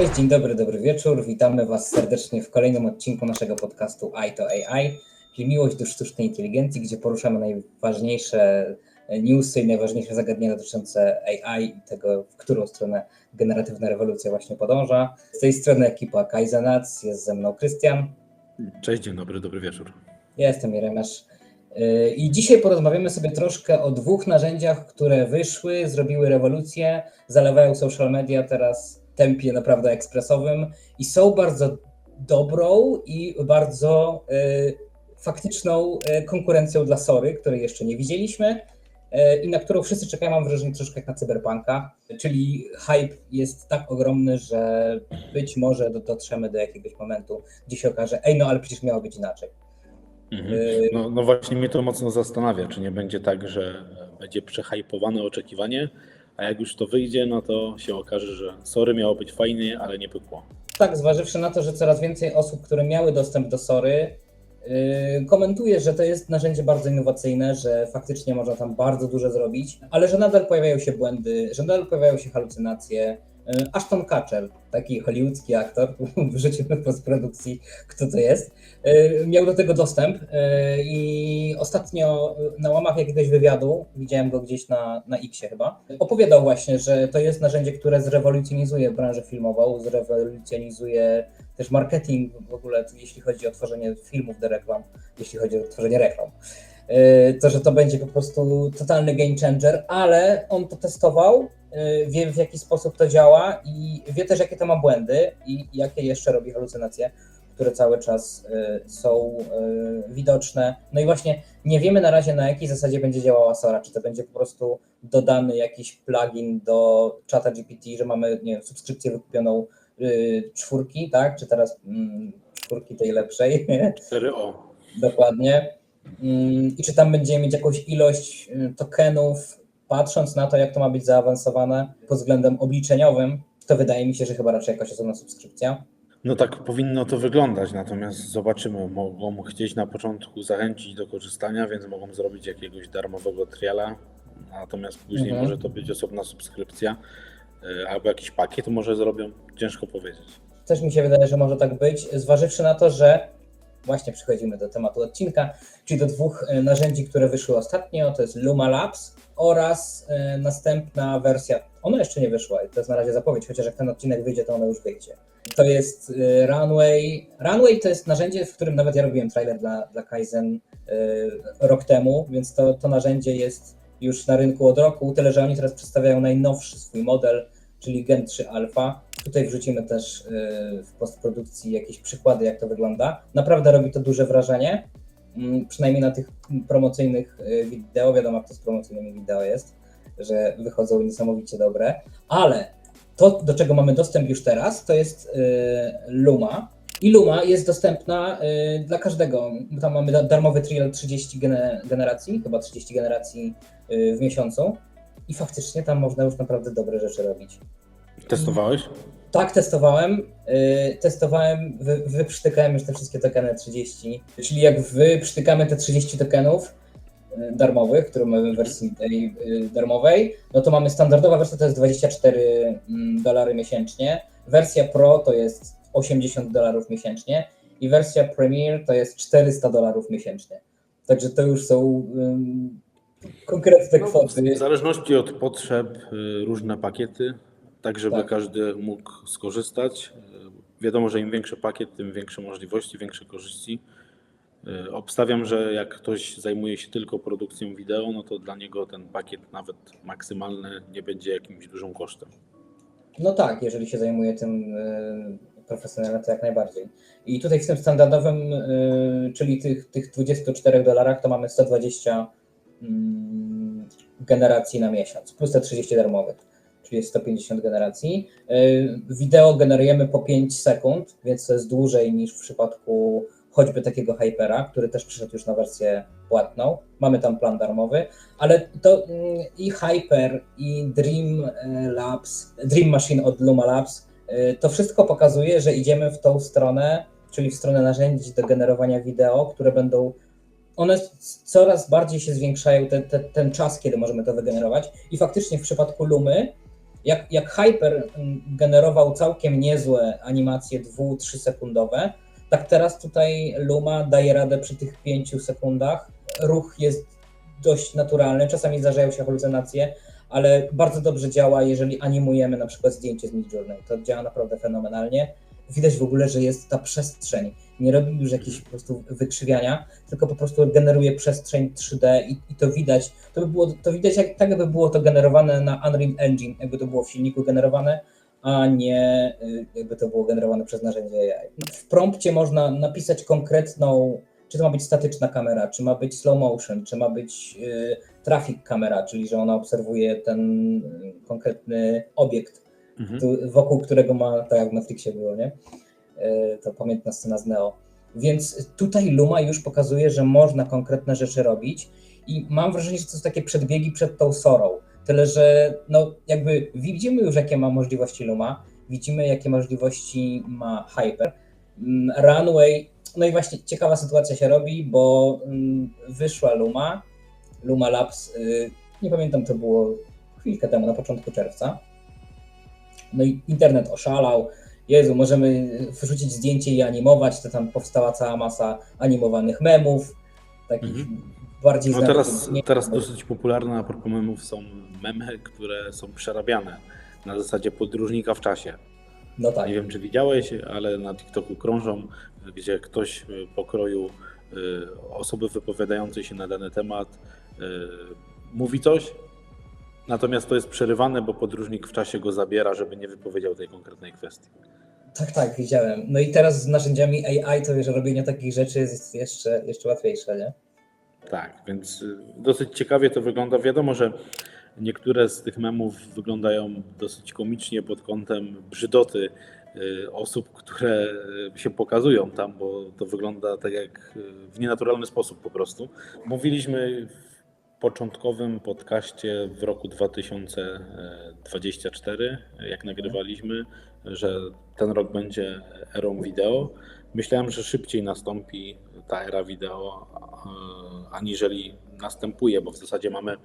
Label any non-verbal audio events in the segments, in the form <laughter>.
Cześć, dzień dobry, dobry wieczór. Witamy Was serdecznie w kolejnym odcinku naszego podcastu AI to AI, czyli miłość do sztucznej inteligencji, gdzie poruszamy najważniejsze newsy i najważniejsze zagadnienia dotyczące AI i tego, w którą stronę generatywna rewolucja właśnie podąża. Z tej strony ekipa Kaizenac, jest ze mną Krystian. Cześć, dzień dobry, dobry wieczór. Ja jestem Jeremiasz. I dzisiaj porozmawiamy sobie troszkę o dwóch narzędziach, które wyszły, zrobiły rewolucję, zalewają social media teraz tempie naprawdę ekspresowym i są bardzo dobrą i bardzo y, faktyczną y, konkurencją dla Sory, której jeszcze nie widzieliśmy y, i na którą wszyscy czekają, mam wrażenie, troszkę jak na cyberpunka, czyli hype jest tak ogromny, że być może dotrzemy do jakiegoś momentu, gdzie się okaże, ej no ale przecież miało być inaczej. Mhm. No, no, właśnie mnie to mocno zastanawia, czy nie będzie tak, że będzie przehajpowane oczekiwanie, a jak już to wyjdzie, no to się okaże, że sorry miało być fajnie, ale nie pykło. Tak, zważywszy na to, że coraz więcej osób, które miały dostęp do Sory, yy, komentuje, że to jest narzędzie bardzo innowacyjne, że faktycznie można tam bardzo dużo zrobić, ale że nadal pojawiają się błędy, że nadal pojawiają się halucynacje. Yy, Ashton Kutcher, taki hollywoodzki aktor, <laughs> w postprodukcji, kto to jest, yy, miał do tego dostęp i ostatnio na łamach jakiegoś wywiadu, widziałem go gdzieś na, na X chyba, opowiadał właśnie, że to jest narzędzie, które zrewolucjonizuje branżę filmową, zrewolucjonizuje też marketing w ogóle, jeśli chodzi o tworzenie filmów do reklam, jeśli chodzi o tworzenie reklam. To, że to będzie po prostu totalny game changer, ale on to testował, wie w jaki sposób to działa i wie też jakie to ma błędy i jakie jeszcze robi halucynacje, które cały czas są widoczne. No i właśnie nie wiemy na razie na jakiej zasadzie będzie działała Sora, czy to będzie po prostu dodany jakiś plugin do czata GPT, że mamy nie wiem, subskrypcję wykupioną czwórki, tak? Czy teraz mm, czwórki tej lepszej? <laughs> 4O. Dokładnie. I czy tam będziemy mieć jakąś ilość tokenów, patrząc na to, jak to ma być zaawansowane pod względem obliczeniowym, to wydaje mi się, że chyba raczej jakaś osobna subskrypcja. No tak powinno to wyglądać, natomiast zobaczymy. Mogą chcieć na początku zachęcić do korzystania, więc mogą zrobić jakiegoś darmowego triala, natomiast później Mhm. może to być osobna subskrypcja y, albo jakiś pakiet może zrobią, ciężko powiedzieć. Też mi się wydaje, że może tak być, zważywszy na to, że właśnie przechodzimy do tematu odcinka, czyli do dwóch e, narzędzi, które wyszły ostatnio, to jest Luma Labs oraz e, następna wersja, ona jeszcze nie wyszła, to jest na razie zapowiedź, chociaż jak ten odcinek wyjdzie, to ona już wyjdzie. To jest e, Runway. Runway to jest narzędzie, w którym nawet ja robiłem trailer dla, dla Kaizen rok temu, więc to, to narzędzie jest już na rynku od roku, tyle że oni teraz przedstawiają najnowszy swój model, czyli Gen 3 Alpha. Tutaj wrzucimy też y, w postprodukcji jakieś przykłady, jak to wygląda. Naprawdę robi to duże wrażenie, mm, przynajmniej na tych promocyjnych y, wideo. Wiadomo, jak to z promocyjnymi wideo jest, że wychodzą niesamowicie dobre, ale to, do czego mamy dostęp już teraz, to jest y, Luma. I Luma jest dostępna dla każdego. Tam mamy da- darmowy trial 30 gene- generacji, chyba 30 generacji w miesiącu. I faktycznie tam można już naprawdę dobre rzeczy robić. Testowałeś? Tak, testowałem. Yy, testowałem, wy, wyprztykałem już te wszystkie tokeny 30. Czyli jak wyprztykamy te 30 tokenów yy, darmowych, które mamy w wersji tej yy, darmowej, no to mamy standardowa wersja to jest 24 mm, dolary miesięcznie. Wersja Pro to jest 80 dolarów miesięcznie i wersja Premier to jest 400 dolarów miesięcznie. Także to już są konkretne No, kwoty. w zależności od potrzeb y, różne pakiety, tak żeby Tak. każdy mógł skorzystać. Y, Wiadomo, że im większy pakiet, tym większe możliwości, większe korzyści. Y, Obstawiam, że jak ktoś zajmuje się tylko produkcją wideo, no to dla niego ten pakiet nawet maksymalny nie będzie jakimś dużym kosztem. No tak, jeżeli się zajmuje tym y, profesjonalnie, to jak najbardziej. I tutaj w tym standardowym, czyli tych, tych 24 dolarach, to mamy 120 mm, generacji na miesiąc, plus te 30 darmowych, czyli jest 150 generacji. Y, Wideo generujemy po 5 sekund, więc to jest dłużej niż w przypadku choćby takiego Hypera, który też przyszedł już na wersję płatną. Mamy tam plan darmowy, ale to mm, i Hyper, i Dream e, Labs, Dream Machine od Luma Labs, e, to wszystko pokazuje, że idziemy w tą stronę, czyli w stronę narzędzi do generowania wideo, które będą one coraz bardziej się zwiększają, te, te, ten czas, kiedy możemy to wygenerować. I faktycznie w przypadku Lumy jak, jak Hyper mm, generował całkiem niezłe animacje 2-3 sekundowe, tak teraz tutaj Luma daje radę przy tych 5 sekundach. Ruch jest dość naturalny, czasami zdarzają się halucynacje, ale bardzo dobrze działa, jeżeli animujemy na przykład zdjęcie z Midjourney. To działa naprawdę fenomenalnie. Widać w ogóle, że jest ta przestrzeń. Nie robi już jakichś po prostu wykrzywiania, tylko po prostu generuje przestrzeń 3D i, i to widać. To, by było, to widać jak, tak, jakby było to generowane na Unreal Engine, jakby to było w silniku generowane, a nie y, jakby to było generowane przez narzędzie AI. W prompcie można napisać konkretną, czy to ma być statyczna kamera, czy ma być slow motion, czy ma być y, traffic kamera, czyli że ona obserwuje ten y, konkretny obiekt, Mhm. wokół którego ma, tak jak w Matrixie było, nie? Y, To pamiętna scena z Neo. Więc tutaj Luma już pokazuje, że można konkretne rzeczy robić i mam wrażenie, że to są takie przedbiegi przed tą Sorą. Tyle, że no jakby widzimy już, jakie ma możliwości Luma, widzimy, jakie możliwości ma Hyper. Mm, Runway, no i właśnie ciekawa sytuacja się robi, bo mm, wyszła Luma, Luma Labs, y, nie pamiętam, to było chwilkę temu, na początku czerwca. No i internet oszalał. Jezu, możemy wrzucić zdjęcie i animować, to tam powstała cała masa animowanych memów, takich Mhm. bardziej No teraz, teraz dosyć popularne a propos memów są memy, które są przerabiane na zasadzie podróżnika w czasie. No tak. Nie wiem, czy widziałeś, ale na TikToku krążą, gdzie ktoś y, pokroju y, osoby wypowiadającej się na dany temat y, mówi coś, natomiast to jest przerywane, bo podróżnik w czasie go zabiera, żeby nie wypowiedział tej konkretnej kwestii. Tak, tak, widziałem. No i teraz z narzędziami AI to wiesz, robienie takich rzeczy jest jeszcze, jeszcze łatwiejsze, nie? Tak, więc y, dosyć ciekawie to wygląda. Wiadomo, że niektóre z tych memów wyglądają dosyć komicznie pod kątem brzydoty y, osób, które y, się pokazują tam, bo to wygląda tak jak w nienaturalny sposób po prostu. Mówiliśmy początkowym podcaście w roku 2024, jak nagrywaliśmy, że ten rok będzie erą wideo. Myślałem, że szybciej nastąpi ta era wideo, aniżeli następuje, bo w zasadzie mamy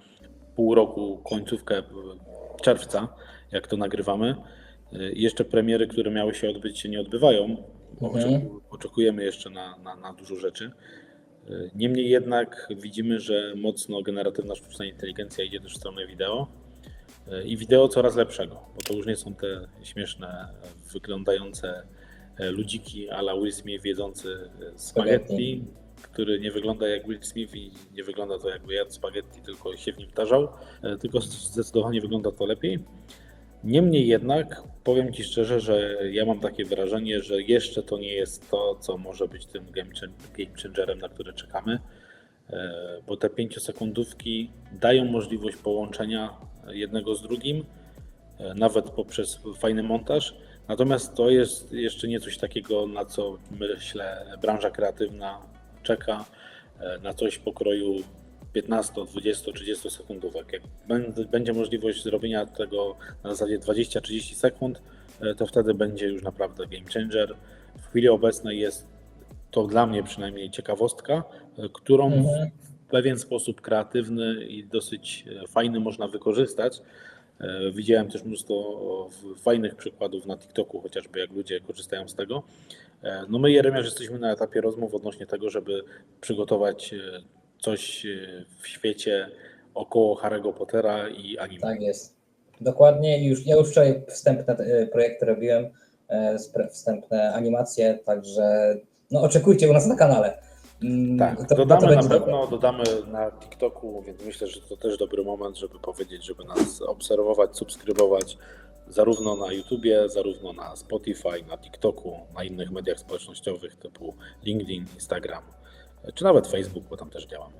pół roku, końcówkę czerwca, jak to nagrywamy. Jeszcze premiery, które miały się odbyć, się nie odbywają. bo Mhm. oczeku- Oczekujemy jeszcze na, na, na dużo rzeczy. Niemniej jednak widzimy, że mocno generatywna sztuczna inteligencja idzie też w stronę wideo E, i wideo coraz lepszego, bo to już nie są te śmieszne, e, wyglądające e, ludziki ala Will Smith jedzący spaghetti, który nie wygląda jak Will Smith i nie wygląda to jakby jadł spaghetti, tylko się w nim tarzał, tylko zdecydowanie wygląda to lepiej. Niemniej jednak powiem Ci szczerze, że ja mam takie wrażenie, że jeszcze to nie jest to, co może być tym game chan- game changerem, na który czekamy, E, bo te pięciosekundówki dają możliwość połączenia jednego z drugim, e, nawet poprzez fajny montaż. Natomiast to jest jeszcze nie coś takiego, na co myślę branża kreatywna czeka, e, na coś pokroju 15, 20, 30 sekundówek. Jak będ- będzie możliwość zrobienia tego na zasadzie 20-30 sekund, e, to wtedy będzie już naprawdę game changer. W chwili obecnej jest to dla mnie przynajmniej ciekawostka, e, którą Mhm. w pewien sposób kreatywny i dosyć e, fajny można wykorzystać. Widziałem też mnóstwo fajnych przykładów na TikToku, chociażby jak ludzie korzystają z tego. No my, Jeremiasz, jesteśmy na etapie rozmów odnośnie tego, żeby przygotować coś e, w świecie około Harry'ego Pottera i anime. Tak jest. Dokładnie. Już, ja już wczoraj wstępne e, projekty robiłem, e, wstępne animacje, także no, oczekujcie u nas na kanale. Mm, Tak, to- to dodamy na będzie pewno, dobre. dodamy na TikToku, więc myślę, że to też dobry moment, żeby powiedzieć, żeby nas obserwować, subskrybować zarówno na YouTubie, zarówno na Spotify, na TikToku, na innych mediach społecznościowych typu LinkedIn, Instagram, czy nawet Facebook, bo tam też działamy.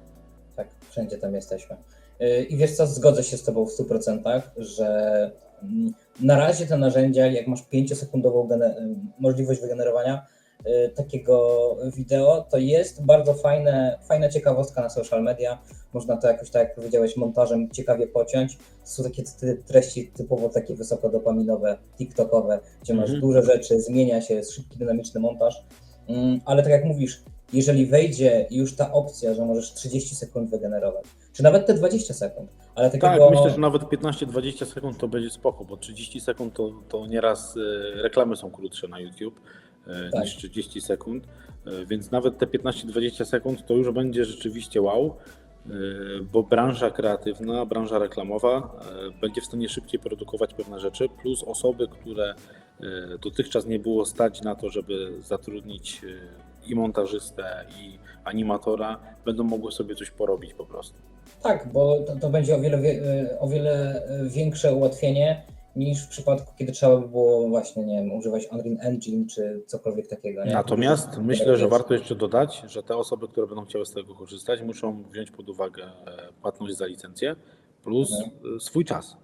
Tak, wszędzie tam jesteśmy. Yy, I wiesz co, zgodzę się z Tobą w 100%, że mm, na razie te narzędzia, jak masz 5-sekundową gene- y, możliwość wygenerowania y, takiego wideo, to jest bardzo fajne, fajna ciekawostka na social media. Można to jakoś, tak jak powiedziałeś, montażem ciekawie pociąć. Są takie treści typowo takie wysoko-dopaminowe, TikTokowe, gdzie masz Mhm. dużo rzeczy, zmienia się, jest szybki, dynamiczny montaż. Mm, Ale tak jak mówisz, jeżeli wejdzie już ta opcja, że możesz 30 sekund wygenerować, czy nawet te 20 sekund, ale Tak, takiego... myślę, że nawet 15-20 sekund to będzie spoko, bo 30 sekund to, to nieraz e, reklamy są krótsze na YouTube e, Tak. niż 30 sekund, e, więc nawet te 15-20 sekund to już będzie rzeczywiście wow, bo branża kreatywna, branża reklamowa będzie w stanie szybciej produkować pewne rzeczy, plus osoby, które dotychczas nie było stać na to, żeby zatrudnić i montażystę, i animatora, będą mogły sobie coś porobić po prostu. Tak, bo to, to będzie o wiele, wie- y, o wiele y, większe ułatwienie niż w przypadku, kiedy trzeba by było właśnie, nie wiem, używać Unreal Engine czy cokolwiek takiego. Nie? Natomiast myślę, że warto jeszcze dodać, że te osoby, które będą chciały z tego korzystać, muszą wziąć pod uwagę e, płatność za licencję plus e, swój czas.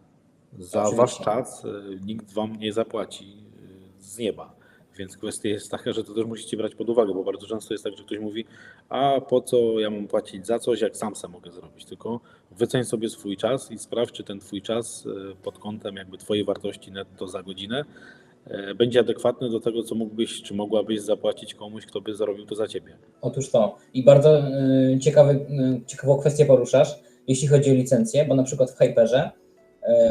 Za Mhm. Oczywiście. wasz czas e, nikt wam nie zapłaci e, z nieba. Więc kwestia jest taka, że to też musicie brać pod uwagę, bo bardzo często jest tak, że ktoś mówi, a po co ja mam płacić za coś, jak sam sam mogę zrobić. Tylko wyceń sobie swój czas i sprawdź, czy ten twój czas e, pod kątem jakby twojej wartości netto za godzinę e, będzie adekwatny do tego, co mógłbyś, czy mogłabyś zapłacić komuś, kto by zarobił to za ciebie. Otóż to. I bardzo y, ciekawy, ciekawą kwestię poruszasz, jeśli chodzi o licencję, bo na przykład w Hyperze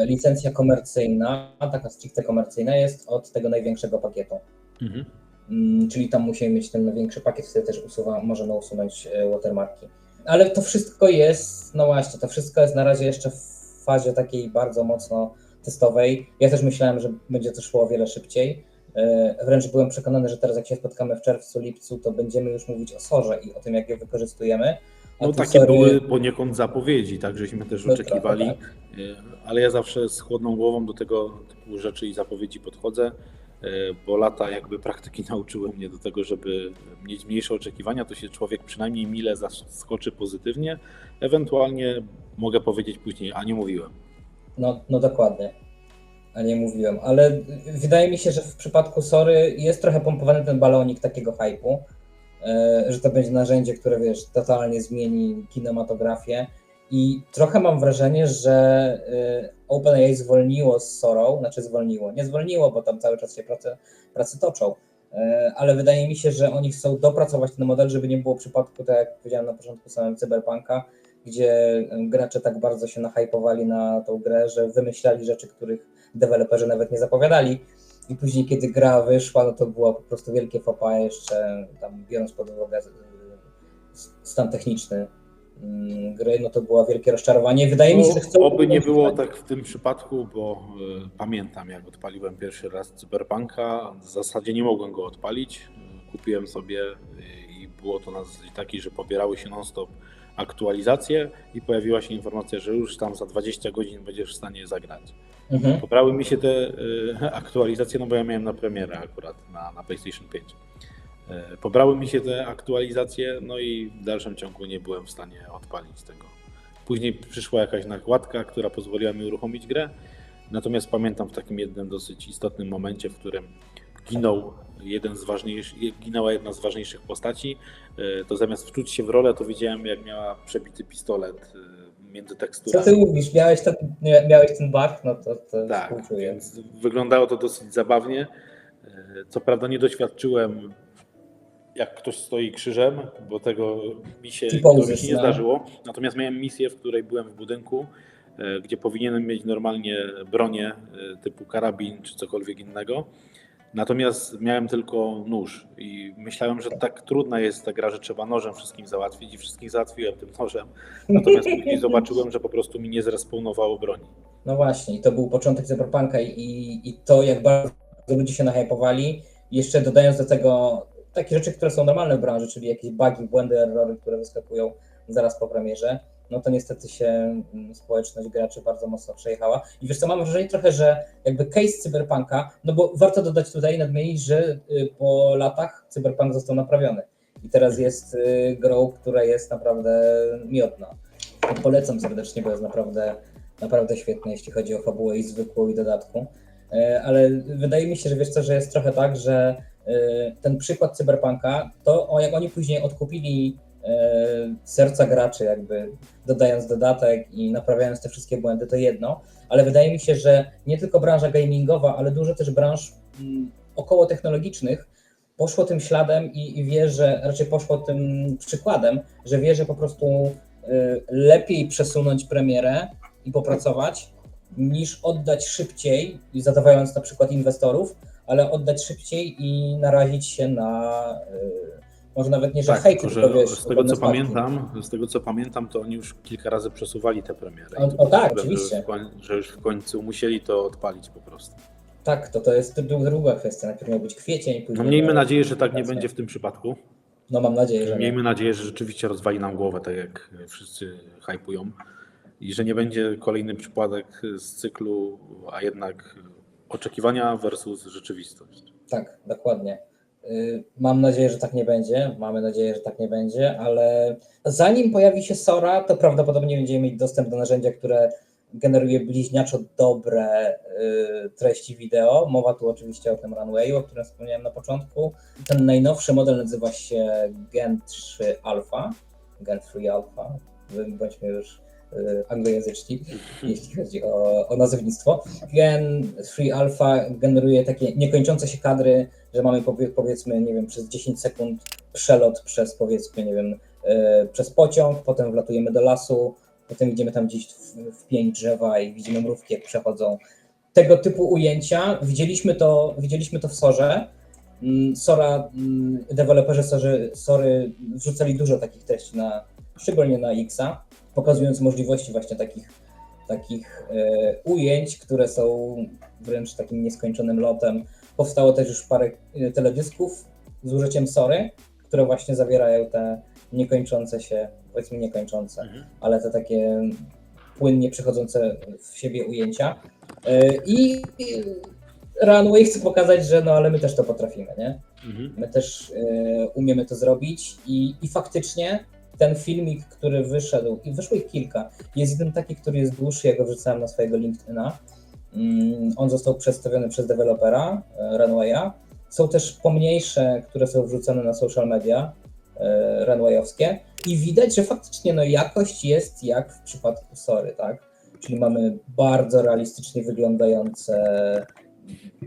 licencja komercyjna, taka stricte komercyjna, jest od tego największego pakietu. Mhm. Mm, czyli tam musimy mieć ten największy pakiet, wtedy też usuwa, możemy usunąć e, watermarki. Ale to wszystko jest, no właśnie, to wszystko jest na razie jeszcze w fazie takiej bardzo mocno testowej. Ja też myślałem, że będzie to szło o wiele szybciej. E, Wręcz byłem przekonany, że teraz jak się spotkamy w czerwcu, lipcu, to będziemy już mówić o sorze i o tym, jak je wykorzystujemy. A No takie sory- były poniekąd zapowiedzi, tak, żeśmy też No oczekiwali, trochę e, ale ja zawsze z chłodną głową do tego typu rzeczy i zapowiedzi podchodzę, bo lata jakby praktyki <laughs> nauczyły mnie do tego, żeby mieć mniejsze oczekiwania, to się człowiek przynajmniej mile zaskoczy pozytywnie, ewentualnie mogę powiedzieć później, a nie mówiłem. No, no dokładnie. A nie mówiłem, ale wydaje mi się, że w przypadku Sory jest trochę pompowany ten balonik takiego hypu, e, że to będzie narzędzie, które wiesz, totalnie zmieni kinematografię. I trochę mam wrażenie, że e, OpenAI zwolniło z Sorą, znaczy zwolniło, nie zwolniło, bo tam cały czas się prace, prace toczą, e, ale wydaje mi się, że oni chcą dopracować ten model, żeby nie było przypadku, tak jak powiedziałem na początku samym Cyberpunka, gdzie em, gracze tak bardzo się nahypowali na tą grę, że wymyślali rzeczy, których deweloperzy nawet nie zapowiadali. I później, kiedy gra wyszła, no to było po prostu wielkie fopa, jeszcze tam biorąc pod uwagę y, stan techniczny gry, no to było wielkie rozczarowanie. Wydaje mi się, że chcą... No, Oby nie było tak w tym przypadku, bo y, pamiętam jak odpaliłem pierwszy raz Cyberpunka, w zasadzie nie mogłem go odpalić. Kupiłem sobie y, i było to na zasadzie takiej, że pobierały się non-stop aktualizacje i pojawiła się informacja, że już tam za 20 godzin będziesz w stanie zagrać. Mhm. Pobrały mi się te y, aktualizacje, no bo ja miałem na premierę akurat na, na PlayStation 5. Y, Pobrały mi się te aktualizacje, no i w dalszym ciągu nie byłem w stanie odpalić tego. Później przyszła jakaś nakładka, która pozwoliła mi uruchomić grę. Natomiast pamiętam w takim jednym dosyć istotnym momencie, w którym ginął jeden z ważniejszych, ginęła jedna z ważniejszych postaci, y, to zamiast wczuć się w rolę, to widziałem jak miała przebity pistolet y, między Co teksturami. ty mówisz? Miałeś ten, mia- miałeś ten bug? No to, to Tak, współczuję. więc wyglądało to dosyć zabawnie. E, Co prawda nie doświadczyłem, jak ktoś stoi krzyżem, bo tego mi się, mi się nie zdarzyło. Natomiast miałem misję, w której byłem w budynku, e, gdzie powinienem mieć normalnie bronię e, typu karabin czy cokolwiek innego. Natomiast miałem tylko nóż i myślałem, że tak trudna jest ta gra, że trzeba nożem wszystkim załatwić i wszystkich załatwiłem tym nożem. Natomiast później <laughs> zobaczyłem, że po prostu mi nie zrespawnowało broni. No właśnie, i to był początek Cyberpunka i, i, i to, jak bardzo ludzie się nahypowali, jeszcze dodając do tego takie rzeczy, które są normalne w branży, czyli jakieś bugi, błędy, errory, które wyskakują zaraz po premierze, no to niestety się mm, społeczność graczy bardzo mocno przejechała. I wiesz co, mam wrażenie trochę, że jakby case Cyberpunka, no bo warto dodać tutaj, nadmienić, że y, po latach Cyberpunk został naprawiony. I teraz jest y, grą, która jest naprawdę miodna. Polecam serdecznie, bo jest naprawdę naprawdę świetne, jeśli chodzi o fabułę i zwykłą i dodatku. E, Ale wydaje mi się, że wiesz co, że jest trochę tak, że ten przykład Cyberpunka, to jak oni później odkupili e, serca graczy, jakby dodając dodatek i naprawiając te wszystkie błędy, to jedno, ale wydaje mi się, że nie tylko branża gamingowa, ale dużo też branż mm, około technologicznych poszło tym śladem i, i wie, że raczej poszło tym przykładem, że wie, że po prostu y, lepiej przesunąć premierę i popracować, niż oddać szybciej, zadawając na przykład inwestorów, ale oddać szybciej i narazić się na y, może nawet nie, że Tak, hejt, tylko tylko że wiesz, z tego co pamiętam, z tego co pamiętam, to oni już kilka razy przesuwali te premiery. O- o tak, oczywiście. Że, koń- że już w końcu musieli to odpalić po prostu. Tak, to, to jest dru- druga kwestia. Najpierw miał być kwiecień, No później. miejmy miał- nadzieję, że tak nie będzie w tym przypadku. No mam nadzieję, że nie. Miejmy nadzieję, że rzeczywiście rozwali nam głowę, tak jak wszyscy hypują. I że nie będzie kolejny przypadek z cyklu, a jednak oczekiwania versus rzeczywistość. Tak, dokładnie. Y, Mam nadzieję, że tak nie będzie. Mamy nadzieję, że tak nie będzie, ale zanim pojawi się Sora, to prawdopodobnie będziemy mieć dostęp do narzędzia, które generuje bliźniaczo dobre y, treści wideo. Mowa tu oczywiście o tym Runwayu, o którym wspomniałem na początku. Ten najnowszy model nazywa się Gen 3 Alpha. Gen 3 Alpha. Bądźmy już anglojęzyczni, jeśli chodzi o, o nazewnictwo. Gen 3 Alpha generuje takie niekończące się kadry, że mamy powie, powiedzmy, nie wiem, przez 10 sekund przelot przez powiedzmy, nie wiem, e, przez pociąg, potem wlatujemy do lasu, potem idziemy tam gdzieś w, w pień drzewa i widzimy mrówki, jak przechodzą. Tego typu ujęcia, widzieliśmy to, widzieliśmy to w Sorze. Mm, Sora, mm, deweloperzy Sory, Sory wrzucali dużo takich treści, na, szczególnie na Xa, pokazując możliwości właśnie takich, takich e, ujęć, które są wręcz takim nieskończonym lotem. Powstało też już parę e, teledysków z użyciem Sory, które właśnie zawierają te niekończące się, powiedzmy niekończące, Mhm. ale te takie płynnie przechodzące w siebie ujęcia. E, I Runway chce pokazać, że no ale my też to potrafimy, nie? Mhm. My też umiemy to zrobić i, i faktycznie ten filmik, który wyszedł, i wyszło ich kilka, jest jeden taki, który jest dłuższy, ja go wrzucałem na swojego LinkedIna. Mm, On został przedstawiony przez dewelopera e, Runwaya. Są też pomniejsze, które są wrzucone na social media e, runwayowskie i widać, że faktycznie no, jakość jest jak w przypadku Sory, tak? Czyli mamy bardzo realistycznie wyglądające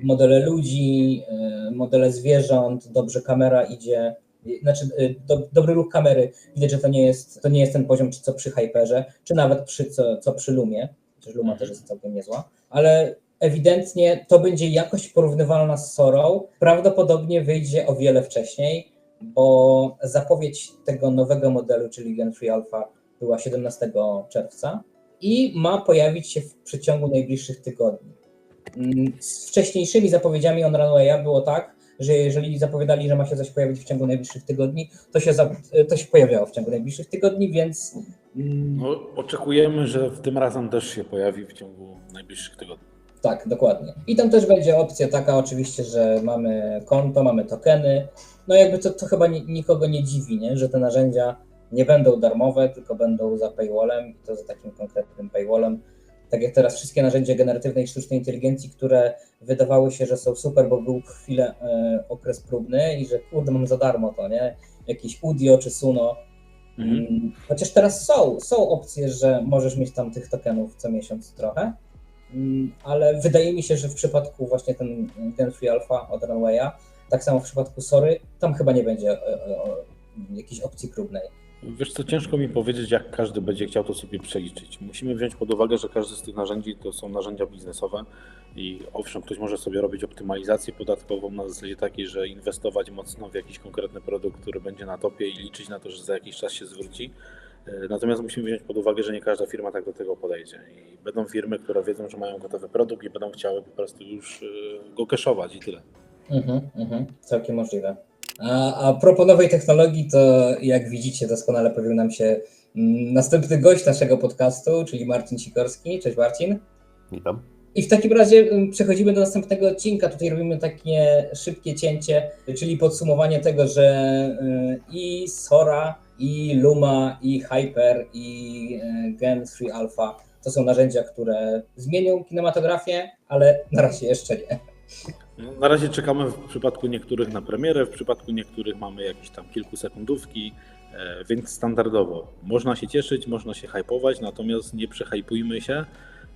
modele ludzi, e, modele zwierząt, dobrze kamera idzie, znaczy e, do, dobry ruch kamery, widać, że to nie jest, to nie jest ten poziom, czy co przy Hyperze, czy nawet przy, co, co przy Lumie, chociaż Luma też jest całkiem niezła, ale ewidentnie to będzie jakość porównywalna z Sorą, prawdopodobnie wyjdzie o wiele wcześniej, bo zapowiedź tego nowego modelu, czyli Gen 3 Alpha była 17 czerwca i ma pojawić się w przeciągu najbliższych tygodni. Mm, Z wcześniejszymi zapowiedziami on Runwaya było tak, że jeżeli zapowiadali, że ma się coś pojawić w ciągu najbliższych tygodni, to się, za, to się pojawiało w ciągu najbliższych tygodni, więc mm, No, oczekujemy, że w tym razem też się pojawi w ciągu najbliższych tygodni. tak, dokładnie. I tam też będzie opcja taka oczywiście, że mamy konto, mamy tokeny. No jakby to, to chyba ni- nikogo nie dziwi, nie? że te narzędzia nie będą darmowe, tylko będą za paywallem i to za takim konkretnym paywallem. Tak jak teraz wszystkie narzędzia generatywnej sztucznej inteligencji, które wydawały się, że są super, bo był chwilę e, okres próbny i że kurde, mam za darmo to, nie? Jakiś Udio czy Suno. Mhm. Mm, Chociaż teraz są, są opcje, że możesz mieć tam tych tokenów co miesiąc trochę, Mm, ale wydaje mi się, że w przypadku właśnie ten Gen 3 Alpha od Runwaya, tak samo w przypadku Sory, tam chyba nie będzie e, e, jakiejś opcji próbnej. Wiesz co, ciężko mi powiedzieć, jak każdy będzie chciał to sobie przeliczyć. Musimy wziąć pod uwagę, że każde z tych narzędzi to są narzędzia biznesowe i owszem, ktoś może sobie robić optymalizację podatkową na zasadzie takiej, że inwestować mocno w jakiś konkretny produkt, który będzie na topie i liczyć na to, że za jakiś czas się zwróci. E, Natomiast musimy wziąć pod uwagę, że nie każda firma tak do tego podejdzie. I będą firmy, które wiedzą, że mają gotowy produkt i będą chciały po prostu już e, go cashować i tyle. Mhm, mhm, całkiem możliwe. A, a propos nowej technologii, to jak widzicie, doskonale pojawił nam się mm, następny gość naszego podcastu, czyli Marcin Sikorski. Cześć Marcin. Witam. I w takim razie ym, przechodzimy do następnego odcinka. Tutaj robimy takie szybkie cięcie, czyli podsumowanie tego, że y, i Sora, i Luma, i Hyper, i y, Gen 3 Alpha to są narzędzia, które zmienią kinematografię, ale na razie jeszcze nie. Na razie czekamy w przypadku niektórych na premierę, w przypadku niektórych mamy jakieś tam kilkusekundówki, e, więc standardowo. Można się cieszyć, można się hypować, natomiast nie przehypujmy się,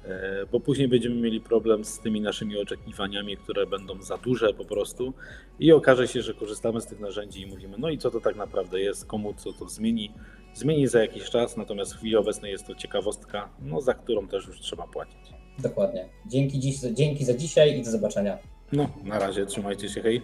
e, bo później będziemy mieli problem z tymi naszymi oczekiwaniami, które będą za duże po prostu i okaże się, że korzystamy z tych narzędzi i mówimy, no i co to tak naprawdę jest, komu co to zmieni zmieni za jakiś czas, natomiast w chwili obecnej jest to ciekawostka, no, za którą też już trzeba płacić. Dokładnie. Dzięki, dziś, dzięki za dzisiaj i do zobaczenia. No, na razie, trzymajcie się, hej.